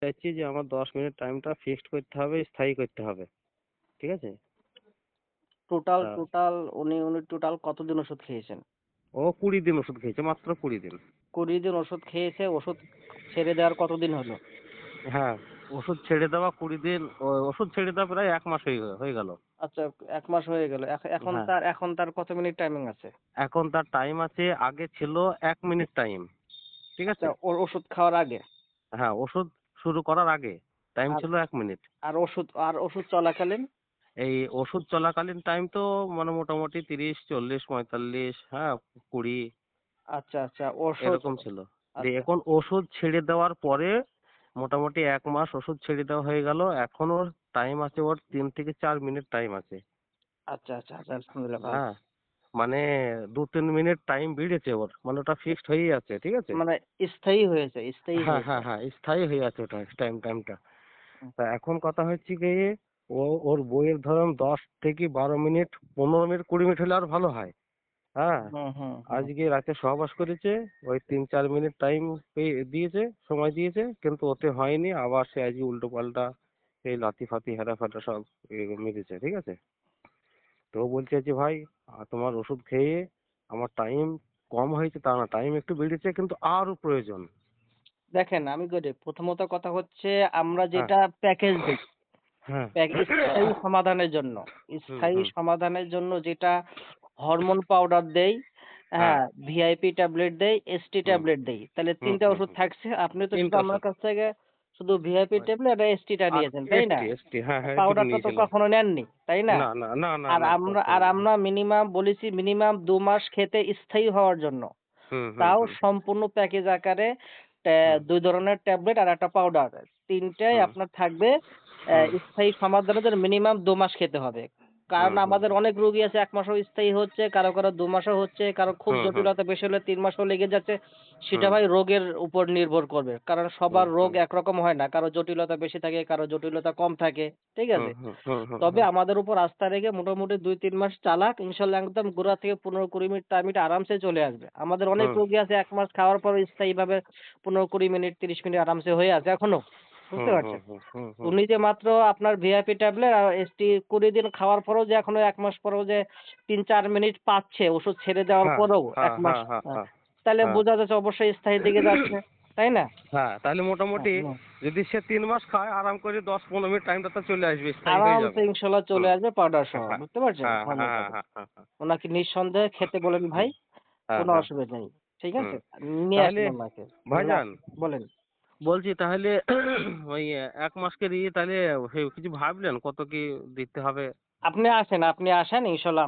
চাইছি যে আমার দশ মিনিট টাইমটা ফিক্সড করতে হবে স্থায়ী করতে হবে। ঠিক আছে? টোটাল। টোটাল উনি উনি টোটাল কতদিন ওষুধ খেয়েছেন? ও কুড়ি দিন ওষুধ খেয়েছে মাত্র কুড়ি দিন। কুড়ি দিন ওষুধ খেয়েছে ওষুধ ছেড়ে দেওয়ার কতদিন হলো? হ্যাঁ ওষুধ ছেড়ে দেওয়া কুড়ি দিন ওষুধ ছেড়ে দেওয়া প্রায় এক মাস হয়ে গেল। আচ্ছা এক মাস হয়ে গেল। এখ- এখন হ্যাঁ। তার এখন তার কত মিনিট টাইমিং আছে? এখন তার টাইম আছে আগে ছিল এক মিনিট টাইম ঠিক আছে? ওর ওষুধ খাওয়ার আগে? হ্যাঁ ওষুধ শুরু করার আগে টাইম ছিল এক মিনিট আর ওষুধ আর ওষুধ চলাকালীন? এই ওষুধ চলাকালীন টাইম তো মানে মোটামুটি তিরিশ চল্লিশ পঁয়তাল্লিশ হ্যাঁ কুড়ি আচ্ছা আচ্ছা ওষুধ। এরকম ছিল। আচ্ছা। এখন ওষুধ ছেড়ে দেওয়ার পরে মোটামুটি এক মাস ওষুধ ছেড়ে দেওয়া হয়ে গেল। এখন ওর টাইম আছে ওর তিন থেকে চার মিনিট টাইম আছে। আচ্ছা আচ্ছা আচ্ছা আলহামদুলিল্লাহ। হ্যাঁ। মানে দু তিন মিনিট টাইম বেড়েছে ওর। মানে ওটা ফিক্সড হয়েই আছে ঠিক আছে? মানে স্থায়ী হয়েছে স্থায়ী হ্যাঁ হ্যাঁ হ্যাঁ স্থায়ী হয়ে আছে ওটা টাইম টাইমটা। তা এখন কথা হচ্ছে কি ও ওর বইয়ের ধরুন দশ থেকে বারো মিনিট পনেরো মিনিট কুড়ি মিনিট হলে আর ভালো হয়। হ্যাঁ। আজকে রাতে সহবাস করেছে ওই তিন চার মিনিট টাইম দিয়েছে সময় দিয়েছে কিন্তু ওতে হয়নি। আবার সে আজকে উল্টো পাল্টা এই লাতি ফাতি হেরা ফেরা সব মেরেছে ঠিক আছে? তো ও বলছে যে ভাই তোমার ওষুধ খেয়ে আমার টাইম কম হয়েছে তা না টাইম একটু বেড়েছে কিন্তু আরও প্রয়োজন। দেখেন আমি বলি প্রথমত কথা হচ্ছে আমরা যেটা প্যাকেজ দিই হ্যাঁ। স্থায়ী সমাধানের জন্য স্থায়ী সমাধানের জন্য যেটা হরমোন পাউডার দেই হ্যাঁ। ভিআইপি ট্যাবলেট দেই এসটি ট্যাবলেট দেই তাহলে তিনটা ওষুধ থাকছে আপনি তো শুধু আমার কাছ থেকে শুধু ভিআইপি ট্যাবলেট আর এসটিটা নিয়েছেন তাই না? এসটি হ্যাঁ হ্যাঁ পাউডারটা তো। কখনো নেননি তাই না? আর আমরা আর আমরা মিনিমাম বলেছি মিনিমাম দু মাস খেতে স্থায়ী হওয়ার জন্য। তাও সম্পূর্ণ প্যাকেজ আকারে দুই ধরনের ট্যাবলেট আর একটা পাউডার তিনটাই আপনার থাকবে আহ, স্থায়ী সমাধানের জন্য মিনিমাম দু মাস খেতে হবে। কারণ। আমাদের অনেক রোগী আছে এক মাসও স্থায়ী হচ্ছে কারও কারও দু মাসও হচ্ছে কারও খুব। জটিলতা বেশি হলে তিন মাসও লেগে যাচ্ছে সেটা ভাই রোগের উপর নির্ভর করবে কারণ সবার রোগ। একরকম হয় না কারও জটিলতা বেশি থাকে কারও জটিলতা কম থাকে ঠিক আছে তবে আমাদের উপর আস্থা রেখে মোটামুটি দুই তিন মাস চালাক ইনশাল্লাহ একদম গোড়া থেকে পনেরো কুড়ি মিনিট টাইম আরামসে চলে আসবে আমাদের অনেক। রোগী আছে এক মাস খাওয়ার পর স্থায়ীভাবে পনেরো কুড়ি মিনিট তিরিশ মিনিট আরামসে হয়ে আছে এখনও বুঝতে পারছেন? উনি যে মাত্র আপনার ভিআইপি ট্যাবলেট আর এসটি কুড়ি দিন খাওয়ার পরেও যে এখনও এক মাস পরেও যে তিন চার মিনিট পাচ্ছে ওষুধ ছেড়ে দেওয়ার হ্যাঁ, পরেও হ্যাঁ, এক মাস হ্যাঁ। তাহলে। বোঝা যাচ্ছে অবশ্যই স্থায়ী দিকে যাচ্ছে তাই না? হ্যাঁ তাহলে মোটামুটি যদি সে তিন মাস খায় আরাম করে দশ পনেরো মিনিট টাইমটা তো চলে আসবে স্থায়ী হয়ে আরামসে যাবে। ইনশাল্লাহ চলে আসবে পাউডার সহ বুঝতে পারছেন? ওনাকে নিঃসন্দেহে খেতে বলেন ভাই কোনো। অসুবিধা নেই ঠিক আছে? নিয়ে ওনাকে। ভাইজান বলেন। বলছি তাহলে ওই এক মাসের ইয়ে তাহলে কিছু ভাবলেন কত কি দিতে হবে? আপনি আসেন আপনি আসেন, ইনশাল্লাহ